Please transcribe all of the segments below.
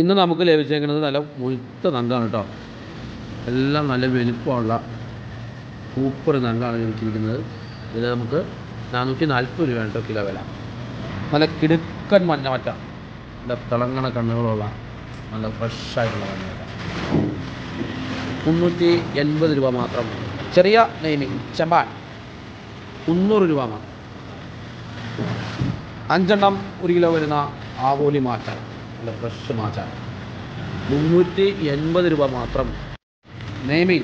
ഇന്ന് നമുക്ക് ലഭിച്ചേക്കുന്നത് നല്ല മുഴുത്ത നങ്കാണ് കേട്ടോ എല്ലാം നല്ല വലിപ്പമുള്ള സൂപ്പർ നങ്കാണ് ലഭിച്ചിരിക്കുന്നത്. ഇത് നമുക്ക് നാനൂറ്റി നാൽപ്പത് രൂപയാണ് കേട്ടോ കിലോ വില. നല്ല കിടുക്കൻ മഞ്ഞമറ്റ. നല്ല തിളങ്ങണ കണ്ണുകളുള്ള നല്ല ഫ്രഷായിട്ടുള്ള മഞ്ഞമറ്റ. മുന്നൂറ്റി എൺപത് രൂപ മാത്രം. ചെറിയ നെയ്മിങ് ചെമ്പാൻ. മുന്നൂറ് രൂപ മാത്രം. അഞ്ചെണ്ണം ഒരു കിലോ വരുന്ന ആവോലി മാച്ചാൻ നല്ല ഫ്രഷ് മാച്ച മുന്നൂറ്റി എൺപത് രൂപ മാത്രം നെയ്മീൻ.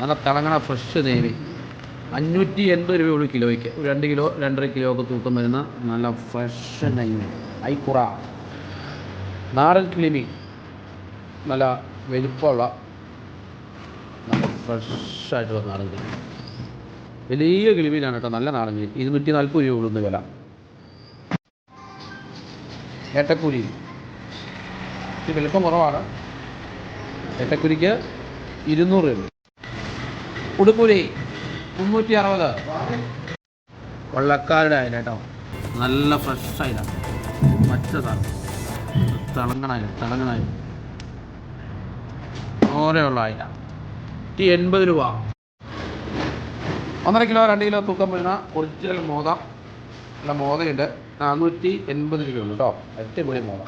നല്ല തിളങ്ങണ ഫ്രഷ് നെയ്മീൻ. അഞ്ഞൂറ്റി എൺപത് ഒരു കിലോയ്ക്ക്. രണ്ട് കിലോ രണ്ടര കിലോ ഒക്കെ തൂക്കം വരുന്ന നല്ല ഫ്രഷ് നെയ്മീൻ. ഐക്കുറ. നാടൻ കിളിമീൻ നല്ല വലിപ്പമുള്ള നല്ല ഫ്രഷായിട്ടുള്ള നാടൻ കിളിമീൻ വലിയ കിളിമീനാണ് കേട്ടോ നല്ല നാടൻ കിളി. ഇരുന്നൂറ്റി നാൽപ്പത് രൂപ ഉള്ളുന്ന വില. ഏട്ടക്കുരി ഇത് വലിപ്പം കുറവാണ്. ഏറ്റക്കുരിക്ക് ഇരുന്നൂറ് രൂപ. ഉടുപ്പുരി മുന്നൂറ്റി അറുപത് വള്ളക്കാരുടെ അയില കേട്ടോ. നല്ല ഫ്രഷ് അയില പച്ചതാണ് തിളങ്ങണ തിളങ്ങണ ഓരെയുള്ള ഈ എൺപത് രൂപ. ഒന്നര കിലോ രണ്ട് കിലോ തൂക്കം വരുന്ന ഒറിജിനൽ മോത നല്ല മോതയുണ്ട് നാനൂറ്റി എൺപത് രൂപയുള്ളൂ കേട്ടോ. അടിപൊളി മോത